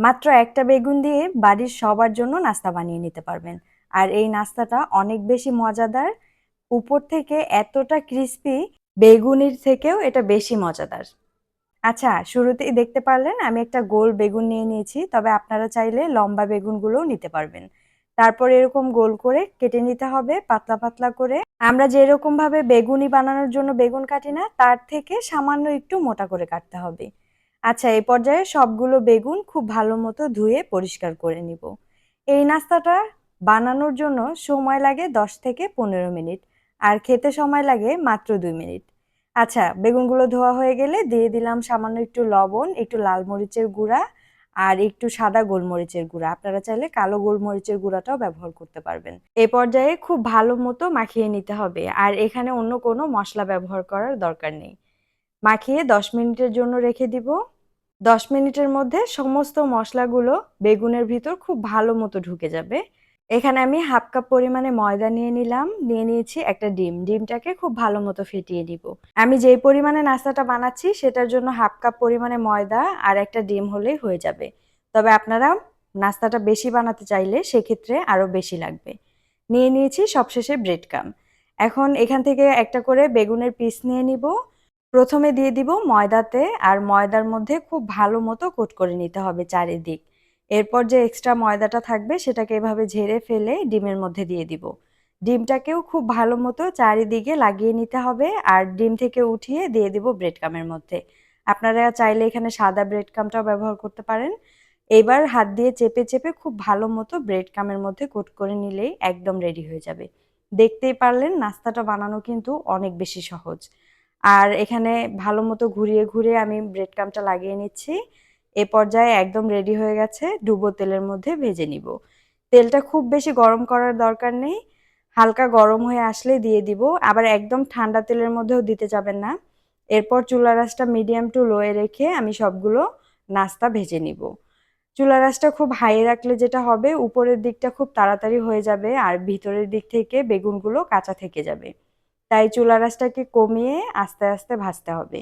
মাত্র একটা বেগুন দিয়ে বাড়ির সবার জন্য নাস্তা বানিয়ে নিতে পারবেন। আর এই নাস্তাটা অনেক বেশি মজাদার। উপর থেকে এতটা ক্রিস্পি বেগুনির থেকেও এটা বেশি মজাদার। আচ্ছা শুরুতেই দেখতে পারলেন আমি একটা গোল বেগুন নিয়ে নিয়েছি, তবে আপনারা চাইলে লম্বা বেগুনগুলোও নিতে পারবেন। তারপর এরকম গোল করে কেটে নিতে হবে পাতলা পাতলা করে। আমরা যেরকমভাবে বেগুনি বানানোর জন্য বেগুন কাটি না, তার থেকে সামান্য একটু মোটা করে কাটতে হবে। আচ্ছা এই পর্যায়ে সবগুলো বেগুন খুব ভালো মতো ধুয়ে পরিষ্কার করে নিব। এই নাস্তাটা বানানোর জন্য সময় লাগে দশ থেকে পনেরো মিনিট, আর খেতে সময় লাগে মাত্র দুই মিনিট। আচ্ছা বেগুনগুলো ধোয়া হয়ে গেলে দিয়ে দিলাম সামান্য একটু লবণ, একটু লাল মরিচের গুঁড়া, আর একটু সাদা গোলমরিচের গুঁড়া। আপনারা চাইলে কালো গোলমরিচের গুঁড়াটাও ব্যবহার করতে পারবেন। এ পর্যায়ে খুব ভালো মতো মাখিয়ে নিতে হবে, আর এখানে অন্য কোনো মশলা ব্যবহার করার দরকার নেই। মাখিয়ে দশ মিনিটের জন্য রেখে দিব। দশ মিনিটের মধ্যে সমস্ত মশলাগুলো বেগুনের ভিতর খুব ভালো মতো ঢুকে যাবে। এখানে আমি হাফ কাপ পরিমাণে ময়দা নিয়ে নিলাম। নিয়ে নিয়েছি একটা ডিম। ডিমটাকে খুব ভালো মতো ফেটিয়ে নিব। আমি যেই পরিমাণে নাস্তাটা বানাচ্ছি সেটার জন্য হাফ কাপ পরিমাণে ময়দা আর একটা ডিম হলেই হয়ে যাবে। তবে আপনারা নাস্তাটা বেশি বানাতে চাইলে সেক্ষেত্রে আরও বেশি লাগবে। নিয়ে নিয়েছি সবশেষে ব্রেড কাম এখন এখান থেকে একটা করে বেগুনের পিস নিয়ে নিব। প্রথমে দিয়ে দিব ময়দাতে আর ময়দার মধ্যে খুব ভালো মতো কোট করে নিতে হবে চারিদিক। এরপর যে এক্সট্রা ময়দাটা থাকবে সেটাকে এভাবে ঝেড়ে ফেলে ডিমের মধ্যে দিয়ে দিব। ডিমটাকেও খুব ভালো মতো চারিদিকে লাগিয়ে নিতে হবে আর ডিম থেকে উঠিয়ে দিয়ে দিব ব্রেড কামের মধ্যে। আপনারা চাইলে এখানে সাদা ব্রেড কামটাও ব্যবহার করতে পারেন। এবার হাত দিয়ে চেপে চেপে খুব ভালো মতো ব্রেড কামের মধ্যে কোট করে নিলেই একদম রেডি হয়ে যাবে। দেখতেই পারলেন নাস্তাটা বানানো কিন্তু অনেক বেশি সহজ। আর এখানে ভালো মতো ঘুরিয়ে ঘুরিয়ে আমি ব্রেড কামটা লাগিয়ে নিচ্ছি। এ পর্যায়ে একদম রেডি হয়ে গেছে, ডুবো তেলের মধ্যে ভেজে নিব। তেলটা খুব বেশি গরম করার দরকার নেই, হালকা গরম হয়ে আসলে দিয়ে দিব। আবার একদম ঠান্ডা তেলের মধ্যেও দিতে যাবেন না। এরপর চুলা রাসটা মিডিয়াম টু লোয়ে রেখে আমি সবগুলো নাস্তা ভেজে নিব। চুলা রাসটা খুব হাই রাখলে যেটা হবে, উপরের দিকটা খুব তাড়াতাড়ি হয়ে যাবে আর ভিতরের দিক থেকে বেগুনগুলো কাঁচা থেকে যাবে। তাই চুলা রাসটাকে কমিয়ে আস্তে আস্তে ভাজতে হবে।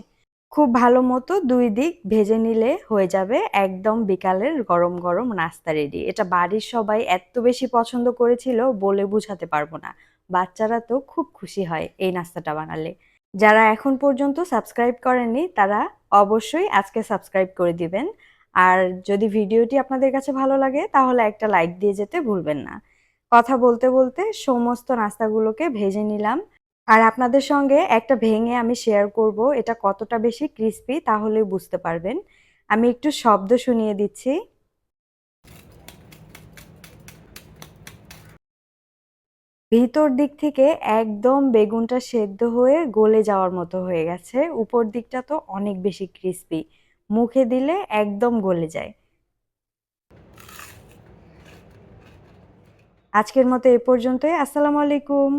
খুব ভালো মতো দুই দিক ভেজে নিলে হয়ে যাবে একদম বিকালের গরম গরম নাস্তা রেডি। এটা বাড়ির সবাই এত বেশি পছন্দ করেছিল বলে বুঝাতে পারব না। বাচ্চারা তো খুব খুশি হয় এই নাস্তাটা বানালে। যারা এখন পর্যন্ত সাবস্ক্রাইব করেননি, তারা অবশ্যই আজকে সাবস্ক্রাইব করে দিবেন। আর যদি ভিডিওটি আপনাদের কাছে ভালো লাগে, তাহলে একটা লাইক দিয়ে যেতে ভুলবেন না। কথা বলতে বলতে সমস্ত নাস্তাগুলোকে ভেজে নিলাম। আর আপনাদের সঙ্গে একটা ভেঙে আমি শেয়ার করব, এটা কতটা বেশি ক্রিস্পি তাহলে বুঝতে পারবেন। আমি একটু শব্দ শুনিয়ে দিচ্ছি। ভিতর দিক থেকে একদম বেগুনটা সেদ্ধ হয়ে গলে যাওয়ার মতো হয়ে গেছে। উপর দিকটা তো অনেক বেশি ক্রিস্পি মুখে দিলে একদম গলে যায়। আজকের মতো এ পর্যন্তই। আসসালামু আলাইকুম।